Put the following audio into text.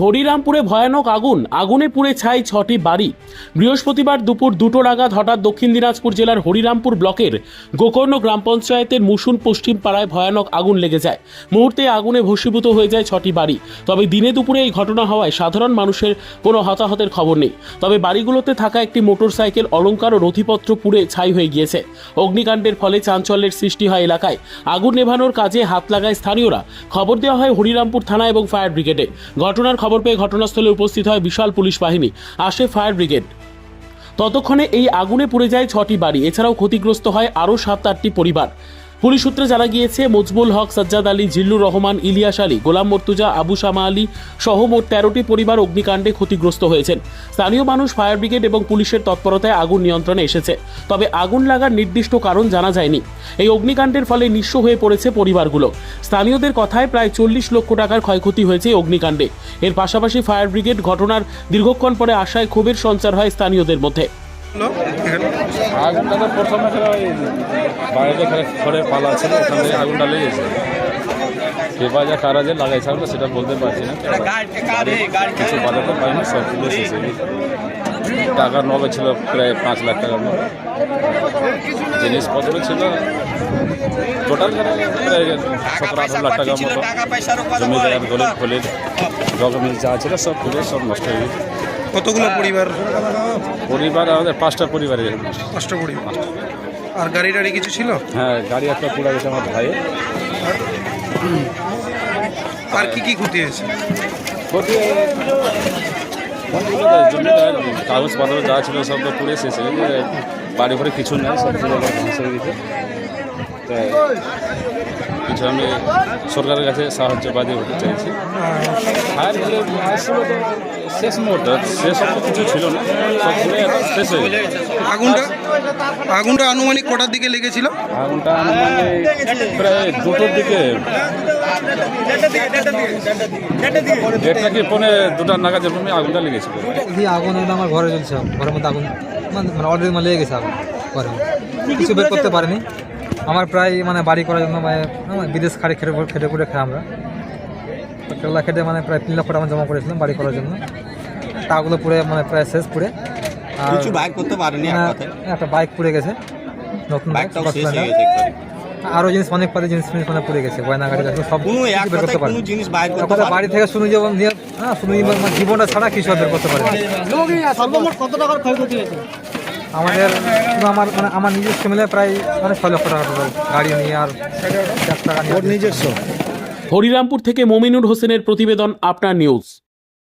হরিরামপুরে ভয়ানক আগুন। আগুনে পুড়ে ছাই ছটি বাড়ি। বৃহস্পতিবার দুপুর দুটো নাগাদ হঠাৎ দক্ষিণ দিনাজপুর জেলার হরিরামপুর ব্লকের গোকর্ণ গ্রাম পঞ্চায়েতের মুসুন পশ্চিম পাড়ায় ভয়ানক আগুন লেগে যায়। মুহূর্তে আগুনে ভস্মীভূত হয়ে যায় ছটি বাড়ি। তবে দিনে দুপুরে এই ঘটনা হওয়ায় সাধারণ মানুষের কোনো হতাহতের খবর নেই। তবে বাড়িগুলোতে থাকা একটি মোটর সাইকেল অলংকার ও নথিপত্র পুড়ে ছাই হয়ে গিয়েছে। অগ্নিকাণ্ডের ফলে চাঞ্চল্যের সৃষ্টি হয় এলাকায়। আগুন নেভানোর কাজে হাত লাগায় স্থানীয়রা। খবর দেওয়া হয় হরিরামপুর থানা এবং ফায়ার ব্রিগেডে। ঘটনার খবর পেয়ে ঘটনাস্থলে উপস্থিত হয় বিশাল পুলিশ বাহিনী। আসে ফায়ার ব্রিগেড। ততক্ষণে এই আগুনে পুড়ে যায় ছটি বাড়ি। এছাড়াও ক্ষতিগ্রস্ত হয় আরও সাত আটটি পরিবার। পুলিশ সূত্রে জানা গিয়েছে, মজবুল হক, সাজ্জাদ আলী, জিল্লুর রহমান, ইলিয়াস আলী, গোলাম মর্তুজা, আবু শামা আলী সহ মোট তেরোটি পরিবার অগ্নিকাণ্ডে ক্ষতিগ্রস্ত হয়েছেন। স্থানীয় মানুষ, ফায়ার ব্রিগেড এবং পুলিশের তৎপরতায় আগুন নিয়ন্ত্রণে এসেছে, তবে আগুন লাগার নির্দিষ্ট কারণ জানা যায়নি। এই অগ্নিকাণ্ডের ফলে নিঃস্ব হয়ে পড়েছে পরিবারগুলো। স্থানীয়দের কথায় প্রায় চল্লিশ লক্ষ টাকার ক্ষয়ক্ষতি হয়েছে অগ্নিকাণ্ডে। এর পাশাপাশি ফায়ার ব্রিগেড ঘটনার দীর্ঘক্ষণ পরে আশায় ক্ষোভের সঞ্চার হয় স্থানীয়দের মধ্যে। আগুনটা তো প্রথমে বাইরে খড়ের পালা ছিল ওখান থেকে আগুনটা লেগেছে। এবার যা কারা যে লাগাইছে আমরা সেটা বলতে পারছি না। কিছু বাজাতে পারিনি সব তুলে শেষ হয়ে গেছে। টাকা নবে ছিল প্রায় পাঁচ লাখ টাকার মতো। জিনিসপত্র ছিল টোটাল প্রায় সতেরো আঠারো লাখ টাকার মতো। জমি জায়গার গলির ফলির ডকুমেন্ট যা ছিল সব খুলে সব নষ্ট হয়ে গেছে কতগুলো পরিবার? পরিবার আমাদের পাঁচটা পরিবারে পাঁচটা পরিবার। আর গাড়ি টাড়ি কিছু ছিল? হ্যাঁ গাড়ি একটা পুরা গেছে আমার ভাইয়ের। আর কি কি ক্ষতি হয়েছে? ক্ষতি ক্ষতিগুলো তো কাগজপত্র যা ছিল সব তো পুড়ে শেষ বাড়ি ঘরে কিছু নেই সব পুরো হয়ে তাই কিছু আমি সরকারের কাছে সাহায্য বাদে হতে চাইছি। আর শেষ মুহূর্তে শেষ কিছু ছিল না সব শেষ হয়ে আগুনটা আগুনটা আনুমানিক কটার দিকে লেগেছিল? আগুনটা মানে প্রায় দুটোর দিকে। ডেটটা কি পনে দুটার নাগাদ যেরকম আগুনটা লেগেছিল। আগুন আমার ঘরে জ্বলছে ঘরের মধ্যে আগুন মানে মানে অলরেডি মানে লেগে গেছে আগুন ঘরে কিছু বের করতে পারিনি। আমার প্রায় মানে বাড়ি করার জন্য মানে বিদেশ খাড়ি খেটে খেটে পড়ে খাই আমরা। কেরলা খেটে মানে প্রায় তিন লক্ষ টাকা জমা করেছিলাম বাড়ি করার জন্য। টাকাগুলো পুড়ে মানে প্রায় শেষ পুড়ে। আর কিছু বাইক করতে পারেনি মানে একটা বাইক পুড়ে গেছে। নতুন বাইক গেছে। আরও জিনিস অনেক পারে জিনিস ফিনিস মানে পুড়ে গেছে গয়না গাড়ি টাড়ি সব এক বের করতে পারে কথা বাড়ি থেকে শুনে যেমন হ্যাঁ শুনে মানে জীবনটা ছাড়া কিছু বের করতে পারে কত টাকার ক্ষয়ক্ষতি হয়েছে? আমাদের শুধু আমার মানে আমার নিজস্ব মিলে প্রায় মানে ছয় লক্ষ টাকা টোটাল গাড়ি নিয়ে আর চার টাকা নিয়ে হরিরামপুর থেকে মমিনুর হোসেনের প্রতিবেদন আপনার নিউজ